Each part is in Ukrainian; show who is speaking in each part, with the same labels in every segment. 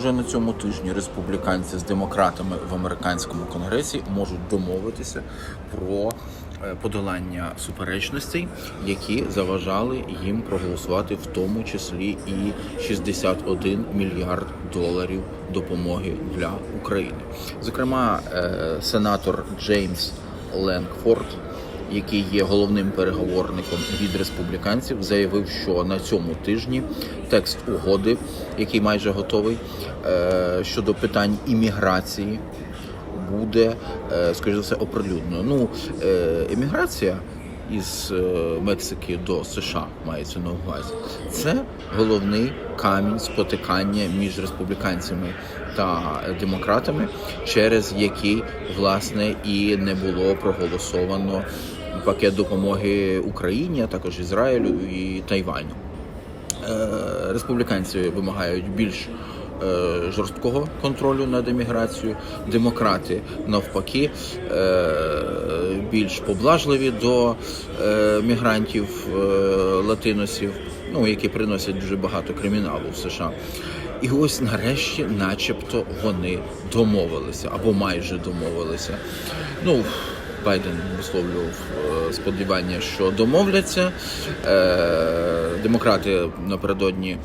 Speaker 1: вже на цьому тижні республіканці з демократами в американському конгресі можуть домовитися про е, подолання суперечностей, які заважали їм проголосувати, в тому числі і 61 мільярд доларів допомоги для України. Зокрема, е, сенатор Джеймс Ленгфорд який є головним переговорником від республіканців, заявив, що на цьому тижні текст угоди, який майже готовий, е, щодо питань імміграції, буде, е, скоріш за все, оприлюднено. Ну, е, імміграція із е, Мексики до США мається на увазі. Це головний камінь спотикання між республіканцями та демократами, через який власне і не було проголосовано пакет допомоги Україні, а також Ізраїлю і Тайваню. Е, Республіканці вимагають більш е, жорсткого контролю над еміграцією. Демократи навпаки е, більш поблажливі до мігрантів латиносів, ну які приносять дуже багато криміналу в США. І ось нарешті, начебто, вони домовилися або майже домовилися. Ну, Байден висловлював е, сподівання, що домовляться. Е, Демократи напередодні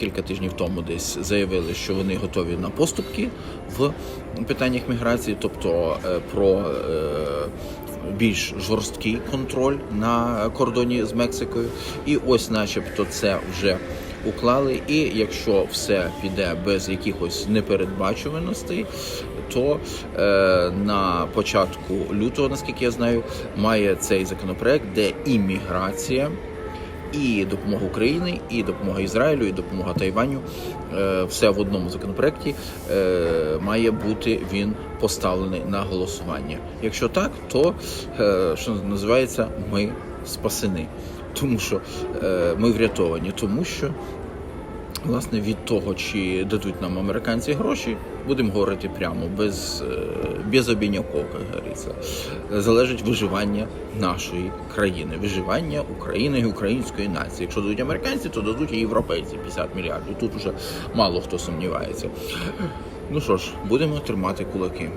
Speaker 1: кілька тижнів тому десь заявили, що вони готові на поступки в питаннях міграції, тобто е, про більш жорсткий контроль на кордоні з Мексикою. І ось, начебто, це вже уклали. І якщо все піде без якихось непередбачуваностей, то е, на початку лютого, наскільки я знаю, має цей законопроект, де імміграція. І допомога Україні, і допомога Ізраїлю, і допомога Тайваню е, все в одному законопроекті е, має бути він поставлений на голосування. Якщо так, то е, що називається, ми спасені, тому що е, ми врятовані, тому що власне від того, чи дадуть нам американці гроші, будемо говорити прямо без, е, без обіняков, як говориться. Залежить виживання нашої країни, виживання України і української нації. Якщо дадуть американці, то дадуть і європейці 50 мільярдів. Тут уже мало хто сумнівається. Ну що ж, будемо тримати кулаки.